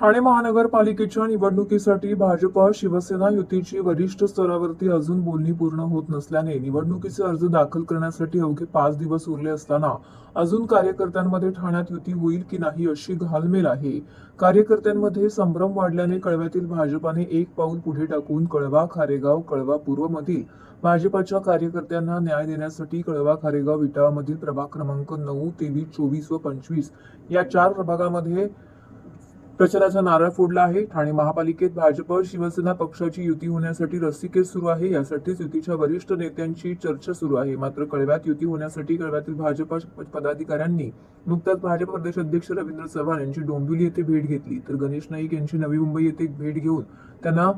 ठाणे महानगरपालिकेच्या निवडणुकीसाठी भाजपा शिवसेना युतीची वरिष्ठ स्तरावरती अजून बोलणी पूर्ण होत नसल्याने निवडणुकीचे अर्ज दाखल करण्यासाठी अवघे पाच दिवस उरले असताना अजून कार्यकर्त्यांमध्ये ठाण्यात युती होईल की नाही अशी घालमेल आहे. कार्यकर्त्यांमध्ये संभ्रम वाढल्याने कळव्यातील भाजपाने एक पाऊल पुढे टाकून कळवा खारेगाव कळवा पूर्वमधील भाजपाच्या कार्यकर्त्यांना न्याय देण्यासाठी कळवा खारेगाव विटाळामधील प्रभाग क्रमांक नऊ तेवीस चोवीस व पंचवीस या चार प्रभागामध्ये प्रचाराचा नारळ फोडला आहे. ठाणे महापालिकेत भाजप शिवसेना पक्षाची युती होण्यासाठी रस्सीकेस सुरू आहे. यासाठीच युतीच्या वरिष्ठ नेत्यांची चर्चा सुरू आहे. मात्र कळव्यात युती होण्यासाठी कळव्यातील भाजप पदाधिकाऱ्यांनी नुकताच भाजप प्रदेश अध्यक्ष रवींद्र चव्हाण यांची डोंबिवली येथे भेट घेतली. तर गणेश नाईक यांची नवी मुंबई येथे भेट घेऊन त्यांना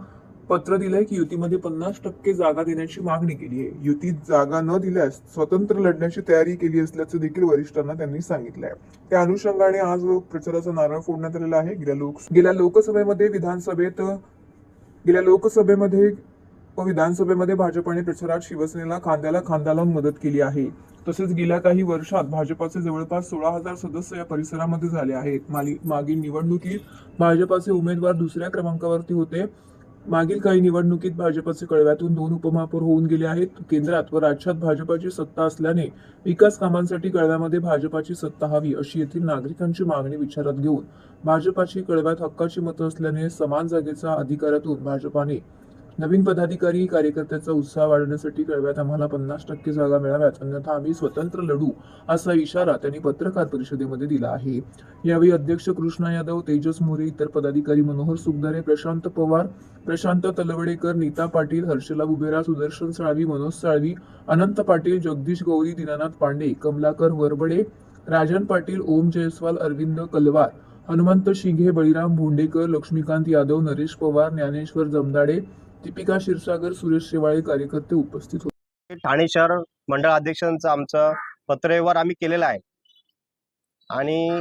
पत्र दिलंय की युतीमध्ये पन्नास टक्के जागा देण्याची मागणी केली आहे. युतीत जागा न दिल्यास स्वतंत्र लढण्याची तयारी केली असल्याचं देखील वरिष्ठांना त्यांनी सांगितलंय. त्या अनुषंगाने आज प्रचाराचा नारळ फोडण्यात आलेला आहे. गेल्या लोक गेल्या लोकसभेमध्ये विधानसभेत गेल्या लोकसभेमध्ये व विधानसभेमध्ये भाजपाने प्रचारात शिवसेनेला खांद्याला खांदा लावून मदत केली आहे. तसेच गेल्या काही वर्षात भाजपाचे जवळपास सोळा हजार सदस्य या परिसरामध्ये झाले आहेत. माली- मागील निवडणुकीत भाजपाचे उमेदवार दुसऱ्या क्रमांकावरती होते. मागील काही निवडणुकीत भाजपचे कळव्यातून दोन उपमहापौर होऊन गेले आहेत. केंद्रात व राज्यात भाजपाची सत्ता असल्याने विकास कामांसाठी कळव्यामध्ये भाजपाची सत्ता हवी अशी येथील नागरिकांची मागणी विचारात घेऊन भाजपाची कळव्यात हक्काची मतं असल्याने समान जागेचा अधिकारातून भाजपाने नवीन पदाधिकारी कार्यकर्त्याचा उत्साह वाढवण्यासाठी कळव्यात आम्हाला पन्नास टक्के जागा मिळाव्यात अन्यथा आम्ही स्वतंत्र लढू असा इशारा त्यांनी पत्रकार परिषदेमध्ये दिला आहे. यावेळी अध्यक्ष कृष्णा यादव तेजस मोरे इतर पदाधिकारी मनोहर सुगदारे प्रशांत पवार प्रशांत तलवडेकर नीता पाटील हर्षला बुबेरा सुदर्शन साळवी मनोज साळवी अनंत पाटील जगदीश गौरी दीनानाथ पांडे कमलाकर वरबडे राजन पाटील ओम जयस्वाल अरविंद कलवार हनुमंत शिंघे बळीराम भोंडेकर लक्ष्मीकांत यादव नरेश पवार ज्ञानेश्वर जमदाडे दीपिका क्षीरसागर सुरेश शेवाळे कार्यकर्ते उपस्थित होते. ठाणे शहर मंडळ अध्यक्षांचं आमचं पत्रव्यवहार आम्ही केलेला आहे. आणि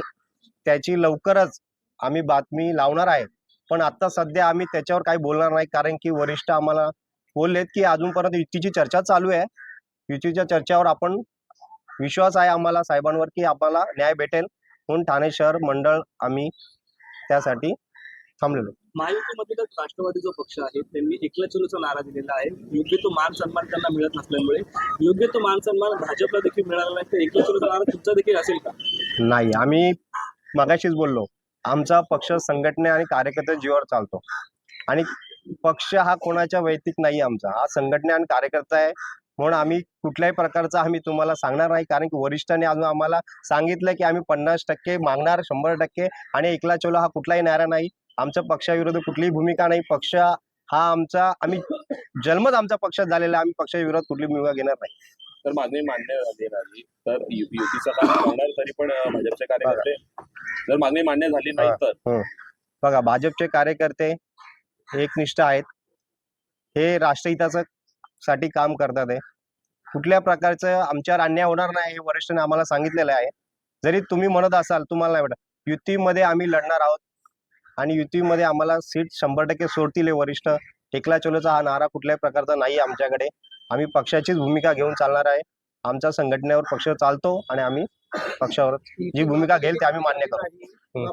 त्याची लवकरच आम्ही बातमी लावणार आहे. पण आता सध्या आम्ही त्याच्यावर काही बोलणार नाही कारण की वरिष्ठ आम्हाला बोललेत की अजूनपर्यंत युतीची चर्चा चालू आहे. युतीच्या चर्चेवर आपण विश्वास आहे आम्हाला साहेबांवर की आम्हाला न्याय भेटेल. म्हणून ठाणे शहर मंडळ आम्ही त्यासाठी थांबलेलो. महायुतीमध्ये तर राष्ट्रवादी जो पक्ष आहे त्यांनी एकला चलूचा नारा दिलेला आहे. योग्य तो मान सन्मान त्यांना मिळत नसल्यामुळे योग्य तो मान सन्मान भाजपला देखील मिळाला नाही तर एकला चलूचा नारा तुमचा देखील असेल का? नाही आम्ही मगाशीच बोललो आमचा पक्ष संघटने आणि कार्यकर्ते जीवावर चालतो. आणि पक्ष हा कोणाच्या वैयक्तिक नाही आमचा. हा संघटने आणि कार्यकर्ता आहे म्हणून आम्ही कुठल्याही प्रकारचा आम्ही तुम्हाला सांगणार नाही. कारण की वरिष्ठांनी अजून आम्हाला सांगितलं की आम्ही पन्नास टक्के मागणार शंभर टक्के आणि एकला चोला हा कुठलाही नारा नाही. आमच्या पक्षाविरुद्ध कुठलीही भूमिका नाही. पक्ष हा आमचा आम्ही जन्मच आमचा पक्षात झालेला आम्ही पक्षाच्या विरोधात कुठली भूमिका घेणार नाही. तर मागणी मान्य झाली नाही तर युतीचं काम होणार तरी पण भाजपचे कार्यकर्ते जर मागणी मान्य झाली नाही तर. बघा भाजपचे कार्यकर्ते एकनिष्ठ आहेत. हे राष्ट्रहिताचं साठी काम करतात आहे कुठल्या प्रकारचं आमच्यावर अन्याय होणार नाही हे वरिष्ठांनी आम्हाला सांगितलेलं आहे. जरी तुम्ही म्हणत असाल तुम्हाला नाही वाटत. युतीमध्ये आम्ही लढणार आहोत. आणि युतीमध्ये आम्हाला सीट शंभर टक्के सोडतील हे वरिष्ठ. एकला चोलोचा हा नारा कुठल्याही प्रकारचा नाही आमच्याकडे. आम्ही पक्षाचीच भूमिका घेऊन चालणार आहे. आमच्या संघटनेवर पक्ष चालतो आणि आम्ही पक्षावर जी भूमिका घेईल ते आम्ही मान्य करू